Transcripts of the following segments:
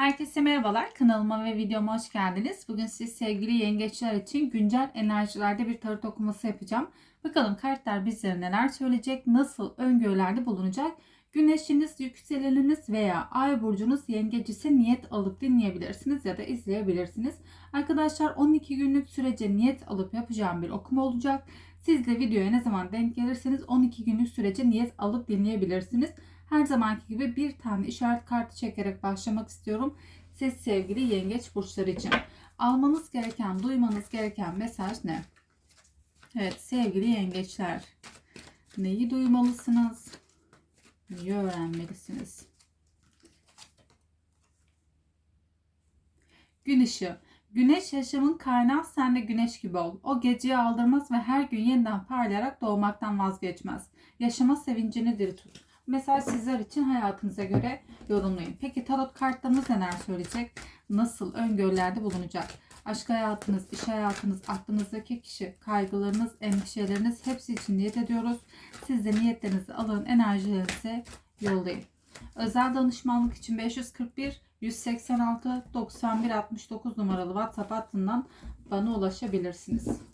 Herkese merhabalar. Kanalıma ve videoma hoş geldiniz. Bugün siz sevgili yengeçler için güncel enerjilerde bir tarot okuması yapacağım. Bakalım kartlar bizlere neler söyleyecek, nasıl öngörülerde bulunacak. Güneşiniz, yükseleniniz veya ay burcunuz yengeç ise niyet alıp dinleyebilirsiniz ya da izleyebilirsiniz. Arkadaşlar 12 günlük sürece niyet alıp yapacağım bir okuma olacak. Siz de videoya ne zaman denk gelirseniz 12 günlük sürece niyet alıp dinleyebilirsiniz. Her zamanki gibi bir tane işaret kartı çekerek başlamak istiyorum. Siz sevgili yengeç burçları için. Almanız gereken, duymanız gereken mesaj ne? Evet sevgili yengeçler. Neyi duymalısınız? Neyi öğrenmelisiniz? Gün ışığı. Güneş yaşamın kaynağı sen de güneş gibi ol. O geceyi aldırmaz ve her gün yeniden parlayarak doğmaktan vazgeçmez. Yaşama sevincini diri tut. Mesela sizler için hayatınıza göre yorumlayın. Peki tarot kartlarımız neler söyleyecek? Nasıl öngörülerde bulunacak? Aşk hayatınız, iş hayatınız, aklınızdaki kişi, kaygılarınız, endişeleriniz hepsi için niyet ediyoruz. Siz de niyetlerinizi alın, enerjilerinizi yollayın. Özel danışmanlık için 541 186 91 69 numaralı WhatsApp hattından bana ulaşabilirsiniz.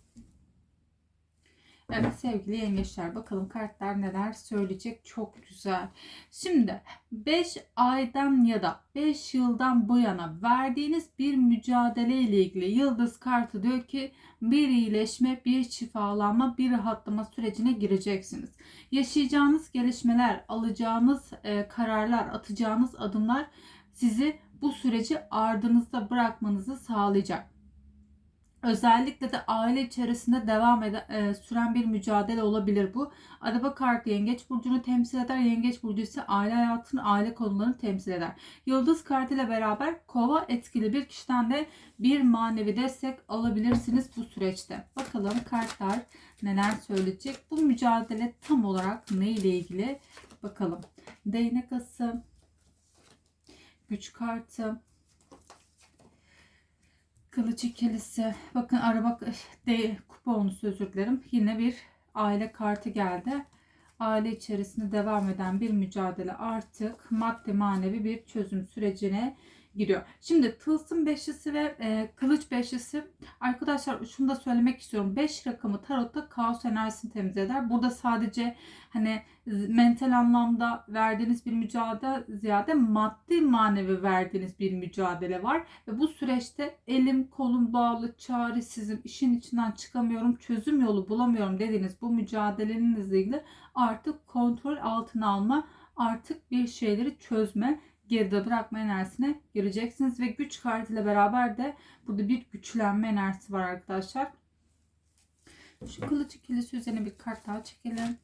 Evet sevgili yengeçler bakalım kartlar neler söyleyecek çok güzel. Şimdi 5 aydan ya da 5 yıldan bu yana verdiğiniz bir mücadele ile ilgili yıldız kartı diyor ki bir iyileşme, bir şifalanma, bir rahatlama sürecine gireceksiniz. Yaşayacağınız gelişmeler, alacağınız e, kararlar, atacağınız adımlar sizi bu süreci ardınızda bırakmanızı sağlayacak. Özellikle de aile içerisinde devam eden, e, süren bir mücadele olabilir bu. Araba kartı yengeç burcunu temsil eder. Yengeç burcu ise aile hayatını, aile konularını temsil eder. Yıldız kartı ile beraber kova etkili bir kişiden de bir manevi destek alabilirsiniz bu süreçte. Bakalım kartlar neler söyleyecek. Bu mücadele tam olarak ne ile ilgili? Bakalım. Değnek ası, güç kartı, Kılıç ikilisi. Bakın araba de kupa olmuş özür dilerim. Yine bir aile kartı geldi. Aile içerisinde devam eden bir mücadele artık maddi manevi bir çözüm sürecine giriyor. Şimdi tılsım beşlisi ve e, kılıç beşlisi arkadaşlar şunu da söylemek istiyorum. 5 rakamı tarotta kaos enerjisini temsil eder. Burada sadece hani mental anlamda verdiğiniz bir mücadele ziyade maddi manevi verdiğiniz bir mücadele var. Ve bu süreçte elim kolum bağlı, çaresizim, işin içinden çıkamıyorum, çözüm yolu bulamıyorum dediğiniz bu mücadelenizle ilgili artık kontrol altına alma, artık bir şeyleri çözme geride bırakma enerjisine gireceksiniz ve güç kartıyla beraber de burada bir güçlenme enerjisi var arkadaşlar. Şu kılıç ikilisi üzerine bir kart daha çekelim.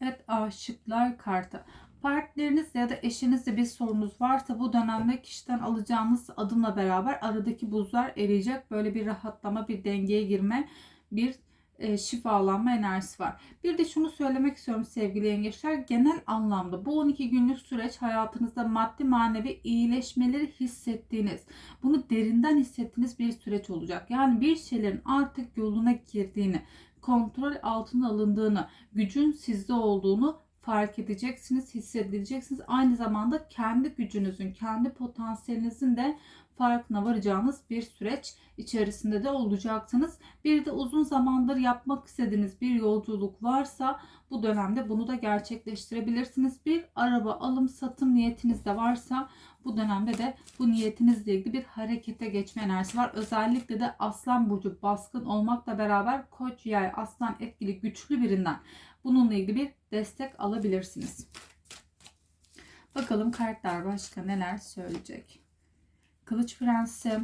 Evet aşıklar kartı. Partneriniz ya da eşinizle bir sorunuz varsa bu dönemde kişiden alacağınız adımla beraber aradaki buzlar eriyecek. Böyle bir rahatlama, bir dengeye girme, bir e, şifalanma enerjisi var. Bir de şunu söylemek istiyorum sevgili yengeçler. Genel anlamda bu 12 günlük süreç hayatınızda maddi manevi iyileşmeleri hissettiğiniz, bunu derinden hissettiğiniz bir süreç olacak. Yani bir şeylerin artık yoluna girdiğini, kontrol altına alındığını, gücün sizde olduğunu fark edeceksiniz, hissedeceksiniz. Aynı zamanda kendi gücünüzün, kendi potansiyelinizin de farkına varacağınız bir süreç içerisinde de olacaksınız. Bir de uzun zamandır yapmak istediğiniz bir yolculuk varsa bu dönemde bunu da gerçekleştirebilirsiniz. Bir araba alım satım niyetiniz de varsa bu dönemde de bu niyetinizle ilgili bir harekete geçme enerjisi var. Özellikle de Aslan Burcu baskın olmakla beraber Koç, Yay, Aslan etkili güçlü birinden bununla ilgili bir destek alabilirsiniz. Bakalım kartlar başka neler söyleyecek. Kılıç Prensi,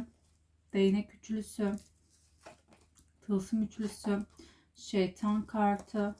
Değnek Üçlüsü, Tılsım Üçlüsü, Şeytan Kartı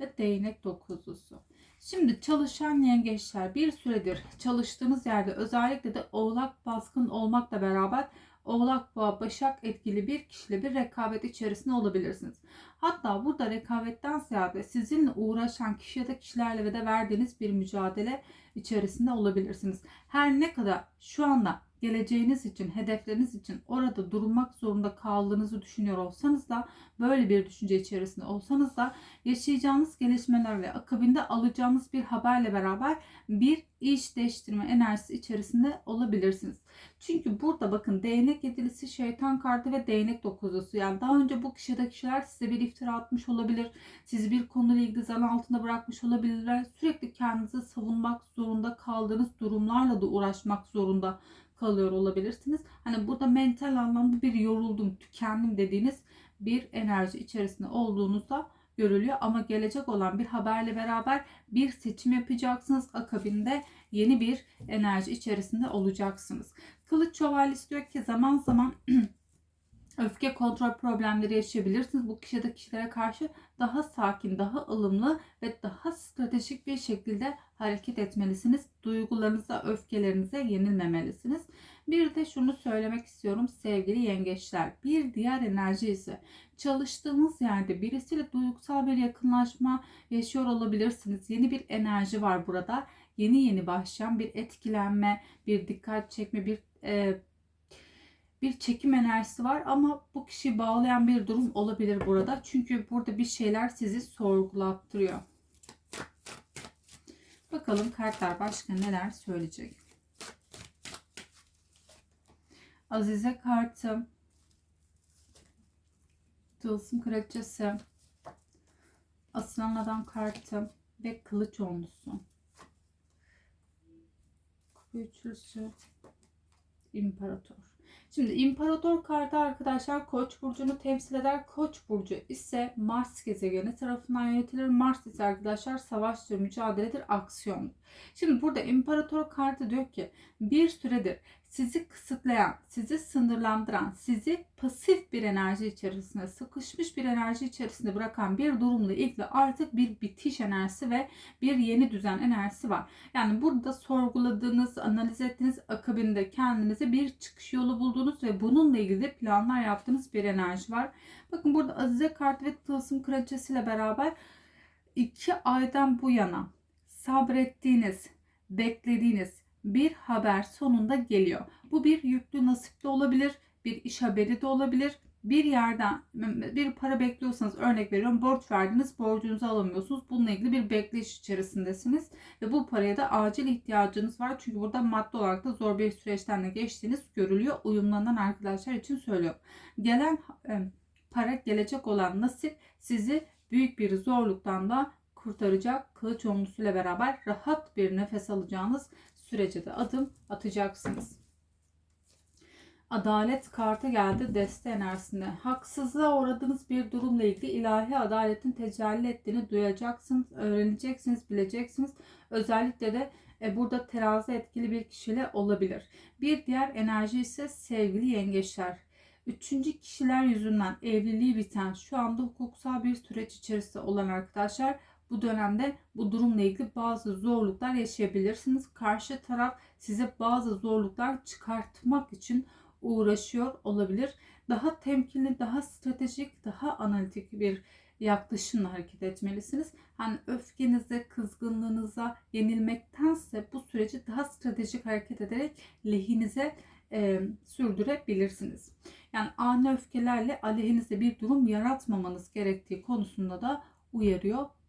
ve Değnek Dokuzlusu. Şimdi çalışan yengeçler bir süredir çalıştığınız yerde özellikle de oğlak baskın olmakla beraber Oğlak Boğa Başak etkili bir kişiyle bir rekabet içerisinde olabilirsiniz. Hatta burada rekabetten ziyade sizinle uğraşan kişi ya da kişilerle de verdiğiniz bir mücadele içerisinde olabilirsiniz. Her ne kadar şu anda geleceğiniz için, hedefleriniz için orada durmak zorunda kaldığınızı düşünüyor olsanız da böyle bir düşünce içerisinde olsanız da yaşayacağınız gelişmeler ve akabinde alacağınız bir haberle beraber bir iş değiştirme enerjisi içerisinde olabilirsiniz. Çünkü burada bakın değnek yedilisi, şeytan kartı ve değnek dokuzlusu. Yani daha önce bu kişide kişiler size bir iftira atmış olabilir. Sizi bir konuyla ilgili zan altında bırakmış olabilirler. Sürekli kendinizi savunmak zorunda kaldığınız durumlarla da uğraşmak zorunda kalıyor olabilirsiniz. Hani burada mental anlamda bir yoruldum, tükendim dediğiniz bir enerji içerisinde olduğunuzda görülüyor. Ama gelecek olan bir haberle beraber bir seçim yapacaksınız. Akabinde yeni bir enerji içerisinde olacaksınız. Kılıç şövalyesi diyor ki zaman zaman öfke kontrol problemleri yaşayabilirsiniz. Bu kişide kişilere karşı daha sakin, daha ılımlı ve daha stratejik bir şekilde hareket etmelisiniz. Duygularınıza, öfkelerinize yenilmemelisiniz. Bir de şunu söylemek istiyorum sevgili yengeçler. Bir diğer enerji ise çalıştığınız yerde birisiyle duygusal bir yakınlaşma yaşıyor olabilirsiniz. Yeni bir enerji var burada. Yeni yeni başlayan bir etkilenme, bir dikkat çekme, bir e, bir çekim enerjisi var ama bu kişiyi bağlayan bir durum olabilir burada. Çünkü burada bir şeyler sizi sorgulattırıyor. Bakalım kartlar başka neler söyleyecek. Azize kartı. Tılsım kraliçesi. Aslan adam kartı. Ve kılıç onlusu. Kupa üçlüsü. İmparator. Şimdi imparator kartı arkadaşlar Koç burcunu temsil eder. Koç burcu ise Mars gezegeni tarafından yönetilir. Mars ise arkadaşlar savaştır, mücadeledir, aksiyon. Şimdi burada imparator kartı diyor ki bir süredir sizi kısıtlayan, sizi sınırlandıran, sizi pasif bir enerji içerisinde, sıkışmış bir enerji içerisinde bırakan bir durumla ilgili artık bir bitiş enerjisi ve bir yeni düzen enerjisi var. Yani burada sorguladığınız, analiz ettiğiniz akabinde kendinize bir çıkış yolu buldunuz ve bununla ilgili planlar yaptığınız bir enerji var. Bakın burada Azize Kart ve Tılsım Kraliçesi ile beraber iki aydan bu yana sabrettiğiniz, beklediğiniz, bir haber sonunda geliyor. Bu bir yüklü nasip de olabilir, bir iş haberi de olabilir. Bir yerden bir para bekliyorsanız örnek veriyorum borç verdiniz borcunuzu alamıyorsunuz. Bununla ilgili bir bekleyiş içerisindesiniz. Ve bu paraya da acil ihtiyacınız var. Çünkü burada maddi olarak da zor bir süreçten de geçtiğiniz görülüyor. Uyumlanan arkadaşlar için söylüyor. Gelen para gelecek olan nasip sizi büyük bir zorluktan da kurtaracak kılıç onlusuyla beraber rahat bir nefes alacağınız sürece de adım atacaksınız. Adalet kartı geldi deste enerjisinde. Haksızlığa uğradığınız bir durumla ilgili ilahi adaletin tecelli ettiğini duyacaksınız, öğreneceksiniz, bileceksiniz. Özellikle de e, burada terazi etkili bir kişiyle olabilir. Bir diğer enerji ise sevgili yengeçler. Üçüncü kişiler yüzünden evliliği biten, şu anda hukuksal bir süreç içerisinde olan arkadaşlar bu dönemde bu durumla ilgili bazı zorluklar yaşayabilirsiniz. Karşı taraf size bazı zorluklar çıkartmak için uğraşıyor olabilir. Daha temkinli, daha stratejik, daha analitik bir yaklaşımla hareket etmelisiniz. Hani öfkenize, kızgınlığınıza yenilmektense bu süreci daha stratejik hareket ederek lehinize e, sürdürebilirsiniz. Yani ani öfkelerle aleyhinizde bir durum yaratmamanız gerektiği konusunda da uyarıyor